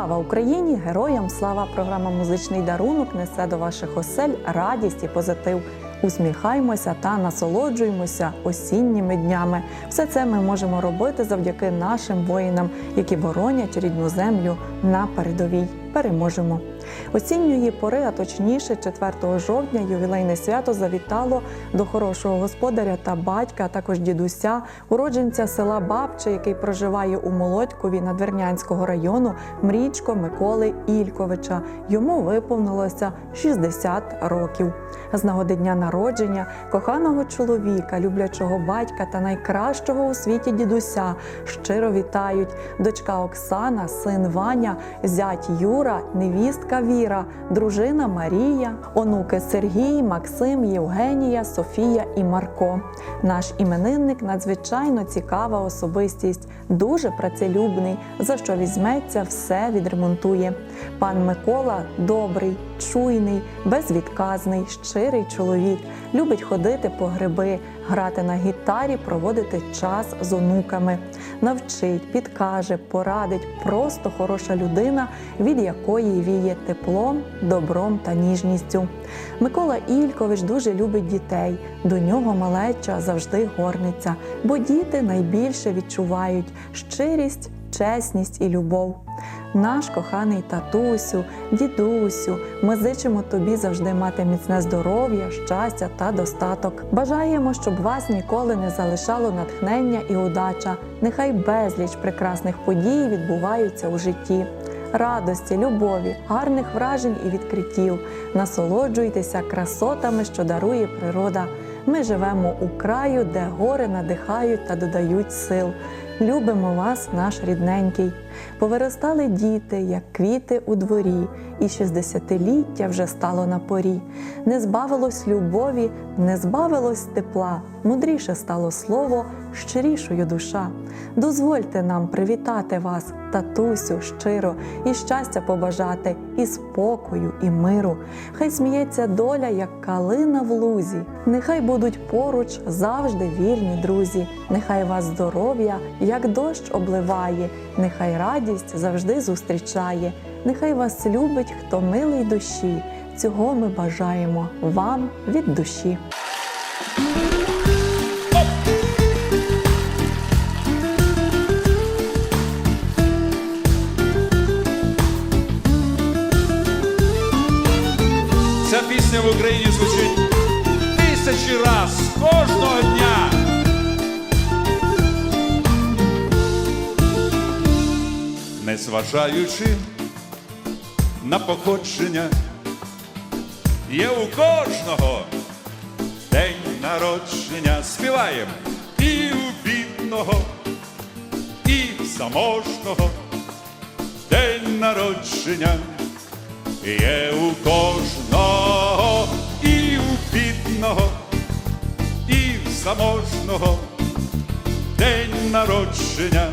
Слава Україні! Героям слава! Програма Музичний дарунок несе до ваших осель радість і позитив. Усміхаймося та насолоджуємося осінніми днями. Все це ми можемо робити завдяки нашим воїнам, які боронять рідну землю на передовій. Переможемо. Осінньої пори, а точніше, 4 жовтня, ювілейне свято завітало до хорошого господаря та батька, а також дідуся, уродженця села Бабче, який проживає у Молодькові Надвірнянського району, Мрічко Миколи Ільковича. Йому виповнилося 60 років. З нагоди дня народження коханого чоловіка, люблячого батька та найкращого у світі дідуся щиро вітають дочка Оксана, син Ваня, зять Юра, невістка Віра, дружина Марія, онуки Сергій, Максим, Євгенія, Софія і Марко. Наш іменинник надзвичайно цікава особистість, дуже працелюбний, за що візьметься, все відремонтує. Пан Микола добрий, чуйний, безвідказний, щирий чоловік, любить ходити по гриби, грати на гітарі, проводити час з онуками, навчить, підкаже, порадить. Просто хороша людина, від якої віє теплом, добром та ніжністю. Микола Ількович дуже любить дітей. До нього малеча завжди горниться, бо діти найбільше відчувають щирість, чесність і любов. Наш коханий татусю, дідусю, ми зичимо тобі завжди мати міцне здоров'я, щастя та достаток. Бажаємо, щоб вас ніколи не залишало натхнення і удача. Нехай безліч прекрасних подій відбуваються у житті. Радості, любові, гарних вражень і відкриттів. Насолоджуйтеся красотами, що дарує природа. Ми живемо у краю, де гори надихають та додають сил. Любимо вас, наш рідненький. Повиростали діти, як квіти у дворі, і шістдесятиліття вже стало на порі. Не збавилось любові, не збавилось тепла, мудріше стало слово, щирішою душа. Дозвольте нам привітати вас, татусю, щиро, і щастя побажати, і спокою, і миру. Хай сміється доля, як калина в лузі. Нехай будуть поруч завжди вірні друзі. Нехай вас здоров'я, як дощ обливає, нехай радість завжди зустрічає. Нехай вас любить, хто милий душі. Цього ми бажаємо вам від душі. Ця пісня в Україні звучить тисячі раз кожного дня. Незважаючи на походження, є у кожного день народження. Співаємо і у бідного, і в заможного день народження. Є у кожного і у бідного, і в заможного день народження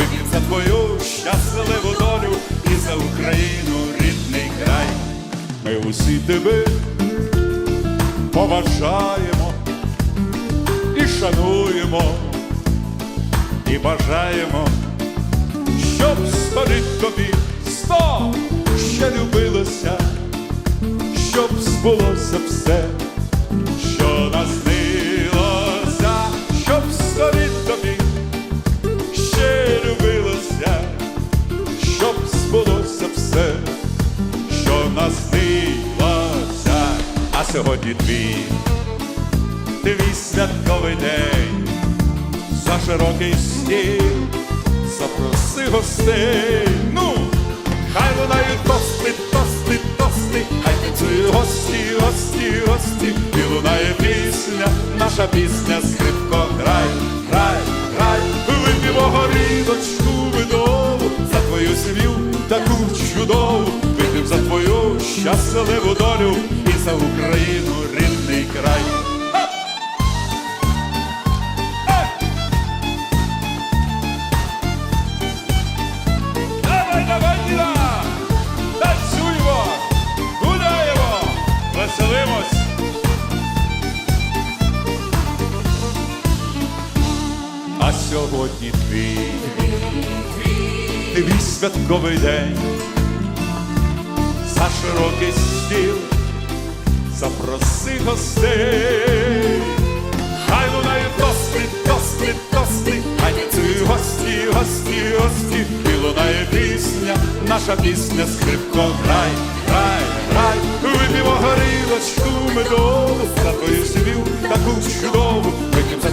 за твою щасливу долю і за Україну рідний край. Ми усі тебе поважаємо і шануємо і бажаємо, щоб століть тобі сто ще любилося, щоб збулося все, сьогодні твій, твій святковий день. За широкий стіл, запроси гостей. Ну, хай лунають тости, тости, тости, хай танцюють гості, гості, гості, і лунає пісня, наша пісня, скрипко, грай, грай, грай, вип'ємо горілочку медову, за твою сім'ю таку чудову, вип'єм за твою щасливу долю сьогодні твій, твій святковий день, за широкий стіл запроси гостей. Хай лунають тости, тости, тости, хай танцюють гості, гості, гості, і лунає пісня, наша пісня скрипко. Грай, грай, грай, вип'ємо горілочку медову, за твою сім'ю таку чудову,